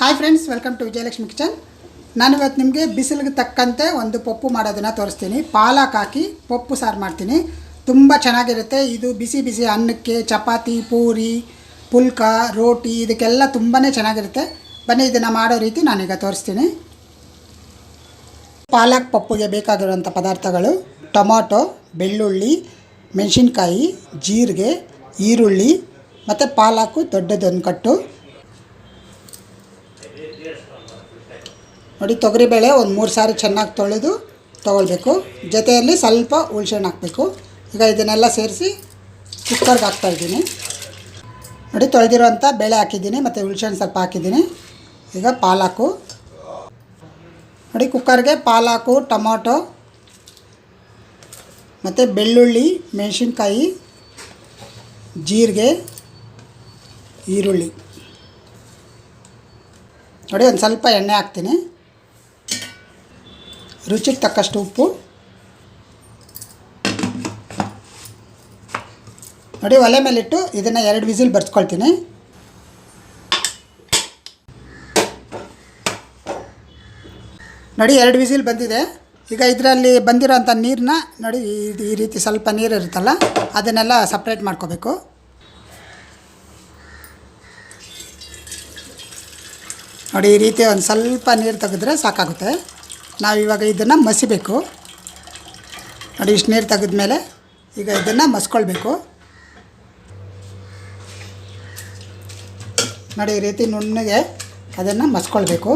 Hi friends welcome to Vijayalakshmi kitchen ನಾನು ಇವತ್ತು ನಿಮಗೆ ಬಿಸಿಲಿಗೆ ತಕ್ಕಂತೆ ಒಂದು ಪಪ್ಪು ಮಾಡೋದನ್ನು ತೋರಿಸ್ತೀನಿ. ಪಾಲಕ್ ಹಾಕಿ ಪಪ್ಪು ಸಾರು ಮಾಡ್ತೀನಿ. ತುಂಬ ಚೆನ್ನಾಗಿರುತ್ತೆ. ಇದು ಬಿಸಿ ಬಿಸಿ ಅನ್ನಕ್ಕೆ, ಚಪಾತಿ, ಪೂರಿ, ಪುಲ್ಕ, ರೋಟಿ, ಇದಕ್ಕೆಲ್ಲ ತುಂಬಾ ಚೆನ್ನಾಗಿರುತ್ತೆ. ಬನ್ನಿ, ಇದನ್ನು ಮಾಡೋ ರೀತಿ ನಾನೀಗ ತೋರಿಸ್ತೀನಿ. ಪಾಲಕ್ ಪಪ್ಪುಗೆ ಬೇಕಾಗಿರುವಂಥ ಪದಾರ್ಥಗಳು ಟೊಮಾಟೊ, ಬೆಳ್ಳುಳ್ಳಿ, ಮೆಣಸಿನ್ಕಾಯಿ, ಜೀರಿಗೆ, ಈರುಳ್ಳಿ, ಮತ್ತು ಪಾಲಾಕು ದೊಡ್ಡದೊಂದು ಕಟ್ಟು. ನೋಡಿ ತೊಗರಿಬೇಳೆ ಒಂದು ಮೂರು ಸಾರಿ ಚೆನ್ನಾಗಿ ತೊಳೆದು ತೊಗೊಳ್ಬೇಕು. ಜೊತೆಯಲ್ಲಿ ಸ್ವಲ್ಪ ಹುಳ್ಸೆಣ್ಣು ಹಾಕಬೇಕು. ಈಗ ಇದನ್ನೆಲ್ಲ ಸೇರಿಸಿ ಕುಕ್ಕರ್ಗೆ ಹಾಕ್ತಾಯಿದ್ದೀನಿ ನೋಡಿ ತೊಳೆದಿರೋಂಥ ಬೇಳೆ ಹಾಕಿದ್ದೀನಿ ಮತ್ತು ಹುಳ್ಸೆಣ್ಣು ಸ್ವಲ್ಪ ಹಾಕಿದ್ದೀನಿ. ಈಗ ಪಾಲಾಕು. ನೋಡಿ ಕುಕ್ಕರ್ಗೆ ಪಾಲಾಕು, ಟೊಮೊಟೊ, ಮತ್ತು ಬೆಳ್ಳುಳ್ಳಿ, ಮೆಣಸಿನ್ಕಾಯಿ, ಜೀರಿಗೆ, ಈರುಳ್ಳಿ. ನೋಡಿ, ಒಂದು ಸ್ವಲ್ಪ ಎಣ್ಣೆ ಹಾಕ್ತೀನಿ. ರುಚಿಗೆ ತಕ್ಕಷ್ಟು ಉಪ್ಪು. ನೋಡಿ, ಒಲೆ ಮೇಲಿಟ್ಟು ಇದನ್ನು ಎರಡು ವಿಸಿಲ್ ಬರ್ಸ್ಕೊಳ್ತೀನಿ. ನೋಡಿ, ಎರಡು ವಿಸಿಲ್ ಬಂದಿದೆ. ಈಗ ಇದರಲ್ಲಿ ಬಂದಿರೋಂಥ ನೀರನ್ನ ನೋಡಿ, ಈ ರೀತಿ ಸ್ವಲ್ಪ ನೀರು ಇರುತ್ತಲ್ಲ ಅದನ್ನೆಲ್ಲ ಸಪ್ರೇಟ್ ಮಾಡ್ಕೋಬೇಕು. ನೋಡಿ, ಈ ರೀತಿ ಒಂದು ಸ್ವಲ್ಪ ನೀರು ತೆಗೆದ್ರೆ ಸಾಕಾಗುತ್ತೆ. ನಾವು ಇವಾಗ ಇದನ್ನು ಮಸಿಬೇಕು. ನೋಡಿ, ಇಷ್ಟು ನೀರು ತೆಗೆದ್ಮೇಲೆ ಈಗ ಇದನ್ನು ಮಸ್ಕೊಳ್ಬೇಕು. ನೋಡಿ, ಈ ರೀತಿ ನುಣ್ಣಗೆ ಅದನ್ನು ಮಸ್ಕೊಳ್ಬೇಕು.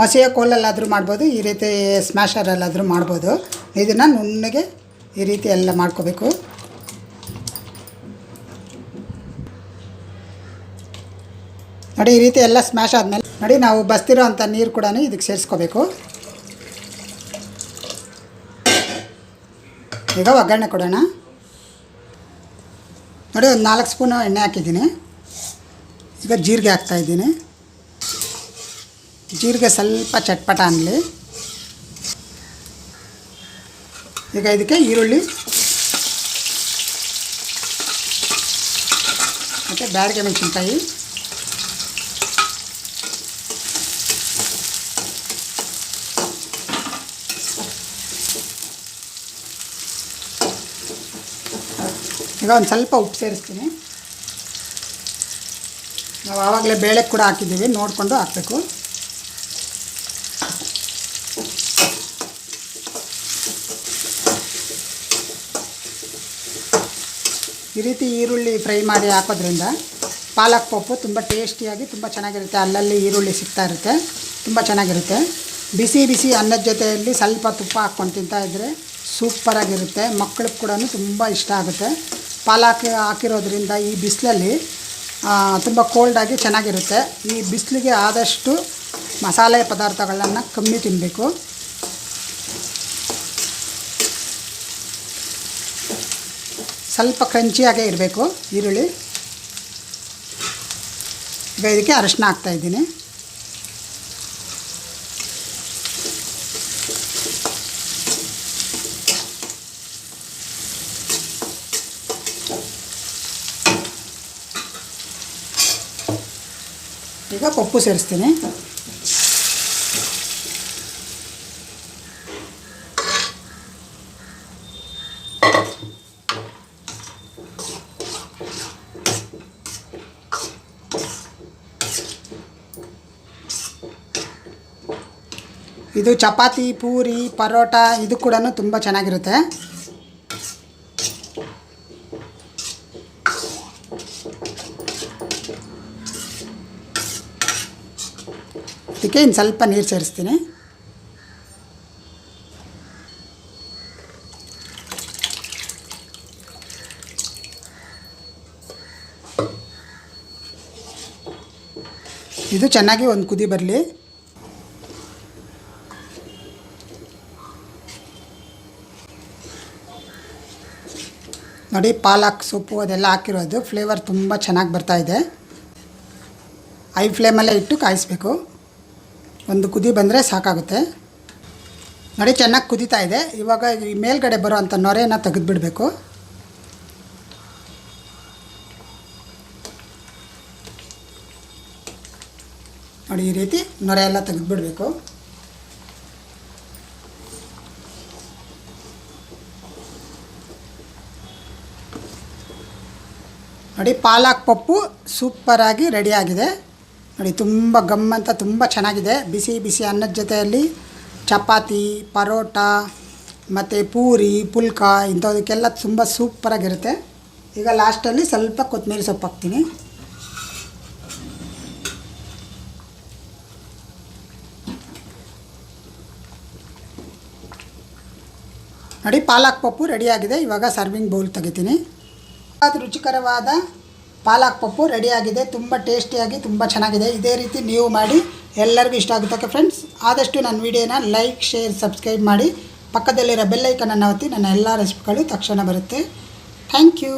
ಮಸಿಯ ಕೋಲಲ್ಲಾದರೂ ಮಾಡ್ಬೋದು, ಈ ರೀತಿ ಸ್ಮ್ಯಾಶರಲ್ಲಾದರೂ ಮಾಡ್ಬೋದು. ಇದನ್ನು ನುಣ್ಣಗೆ ಈ ರೀತಿ ಎಲ್ಲ ಮಾಡ್ಕೋಬೇಕು. ನೋಡಿ, ಈ ರೀತಿ ಎಲ್ಲ ಸ್ಮ್ಯಾಶ್ ಆದಮೇಲೆ ನೋಡಿ, ನಾವು ಬಸ್ತಿರೋ ಅಂಥ ನೀರು ಕೂಡ ಇದಕ್ಕೆ ಸೇರಿಸ್ಕೋಬೇಕು. ಈಗ ಒಗ್ಗರಣೆ ಕೊಡೋಣ. ನೋಡಿ, ಒಂದು ನಾಲ್ಕು ಸ್ಪೂನು ಎಣ್ಣೆ ಹಾಕಿದ್ದೀನಿ. ಈಗ ಜೀರಿಗೆ ಹಾಕ್ತಾಯಿದ್ದೀನಿ ಜೀರಿಗೆ ಸ್ವಲ್ಪ ಚಟ್ಪಟ ಅನ್ನಲಿ ಈಗ ಇದಕ್ಕೆ ಈರುಳ್ಳಿ. ಮತ್ತು ಬ್ಯಾಡಿಗೆ ಮೆಣಸಿನ್ಕಾಯಿ. ಈಗ ಒಂದು ಸ್ವಲ್ಪ ಉಪ್ಪು ಸೇರಿಸ್ತೀನಿ. ನಾವು ಆವಾಗಲೇ ಬೇಳೆ ಕೂಡ ಹಾಕಿದ್ದೀವಿ, ನೋಡಿಕೊಂಡು ಹಾಕಬೇಕು. ಈ ರೀತಿ ಈರುಳ್ಳಿ ಫ್ರೈ ಮಾಡಿ ಹಾಕೋದ್ರಿಂದ ಪಾಲಕ್ ಪಪ್ಪು ತುಂಬ ಟೇಸ್ಟಿಯಾಗಿ ತುಂಬ ಚೆನ್ನಾಗಿರುತ್ತೆ. ಅಲ್ಲಲ್ಲಿ ಈರುಳ್ಳಿ ಸಿಗ್ತಾ ಇರುತ್ತೆ, ತುಂಬ ಚೆನ್ನಾಗಿರುತ್ತೆ. ಬಿಸಿ ಬಿಸಿ ಅನ್ನದ ಜೊತೆಯಲ್ಲಿ ಸ್ವಲ್ಪ ತುಪ್ಪ ಹಾಕ್ಕೊಂಡು ತಿಂತಾ ಇದ್ದರೆ ಸೂಪರಾಗಿರುತ್ತೆ. ಮಕ್ಕಳಿಗೆ ಕೂಡ ತುಂಬ ಇಷ್ಟ ಆಗುತ್ತೆ. ಪಾಲಕ್ ಹಾಕಿರೋದ್ರಿಂದ ಈ ಬಿಸಿಲಲ್ಲಿ ತುಂಬ ಕೋಲ್ಡಾಗಿ ಚೆನ್ನಾಗಿರುತ್ತೆ. ಈ ಬಿಸಿಲಿಗೆ ಆದಷ್ಟು ಮಸಾಲೆ ಪದಾರ್ಥಗಳನ್ನು ಕಮ್ಮಿ ತಿನ್ನಬೇಕು ಸ್ವಲ್ಪ ಕ್ರಂಚಿಯಾಗೇ ಇರಬೇಕು, ಈರುಳ್ಳಿ. ಈಗ ಇದಕ್ಕೆ ಅರಶಿನ ಹಾಕ್ತಾಯಿದ್ದೀನಿ ಈಗ ಪಪ್ಪು ಸೇರಿಸ್ತೀನಿ. ಇದು ಚಪಾತಿ ಪೂರಿ ಪರೋಟ ಇದು ಕೂಡ ತುಂಬ ಚೆನ್ನಾಗಿರುತ್ತೆ. ಇದಕ್ಕೆ ಇನ್ನು ಸ್ವಲ್ಪ ನೀರು ಸೇರಿಸ್ತೀನಿ. ಇದು ಚೆನ್ನಾಗಿ ಒಂದು ಕುದಿ ಬರಲಿ. ನೋಡಿ ಪಾಲಕ್ ಸೊಪ್ಪು ಅದೆಲ್ಲ ಹಾಕಿರೋದು. ಫ್ಲೇವರ್ ತುಂಬ ಚೆನ್ನಾಗಿ ಬರ್ತಾಯಿದೆ ಐ ಫ್ಲೇಮಲ್ಲೇ ಇಟ್ಟು ಕಾಯಿಸ್ಬೇಕು. ಒಂದು ಕುದಿ ಬಂದರೆ ಸಾಕಾಗುತ್ತೆ. ನೋಡಿ ಚೆನ್ನಾಗಿ ಕುದಿತಾ ಇದೆ. ಇವಾಗ ಈ ಮೇಲ್ಗಡೆ ಬರೋ ಅಂಥ ನೊರೆಯನ್ನು ತೆಗೆದುಬಿಡಬೇಕು. ನೋಡಿ, ಈ ರೀತಿ ನೊರೆ ಎಲ್ಲ ತೆಗೆದುಬಿಡಬೇಕು. ನೋಡಿ, ಪಾಲಕ್ ಪಪ್ಪು ಸೂಪರಾಗಿ ರೆಡಿಯಾಗಿದೆ. ನೋಡಿ, ತುಂಬ ಗಮ್ ಅಂತ ತುಂಬ ಚೆನ್ನಾಗಿದೆ. ಬಿಸಿ ಬಿಸಿ ಅನ್ನದ ಜೊತೆಯಲ್ಲಿ ಚಪಾತಿ, ಪರೋಟ, ಮತ್ತು ಪೂರಿ, ಪುಲ್ಕ ಇಂಥದಕ್ಕೆಲ್ಲ ತುಂಬ ಸೂಪರಾಗಿರುತ್ತೆ ಈಗ ಲಾಸ್ಟಲ್ಲಿ ಸ್ವಲ್ಪ ಕೊತ್ತಂಬರಿ ಸೊಪ್ಪು ಹಾಕ್ತೀನಿ. ನೋಡಿ, ಪಾಲಕ್ ಪಪ್ಪು ರೆಡಿಯಾಗಿದೆ ಇವಾಗ ಸರ್ವಿಂಗ್ ಬೌಲ್ ತೆಗಿತೀನಿ. ರುಚಿಕರವಾದ ಪಾಲಕ್ ಪಪ್ಪು ರೆಡಿಯಾಗಿದೆ ತುಂಬ ಟೇಸ್ಟಿಯಾಗಿ ತುಂಬ ಚೆನ್ನಾಗಿದೆ. ಇದೇ ರೀತಿ ನೀವು ಮಾಡಿ, ಎಲ್ಲರಿಗೂ ಇಷ್ಟ ಆಗುತ್ತೆ ಫ್ರೆಂಡ್ಸ್ ಆದಷ್ಟು ನನ್ನ ವಿಡಿಯೋನ ಲೈಕ್ ಶೇರ್ ಸಬ್ಸ್ಕ್ರೈಬ್ ಮಾಡಿ. ಪಕ್ಕದಲ್ಲಿರೋ ಬೆಲ್ಲೈಕನನ್ನು ಒತ್ತಿ, ನನ್ನ ಎಲ್ಲ ರೆಸಿಪಿಗಳು ತಕ್ಷಣ ಬರುತ್ತೆ. Thank you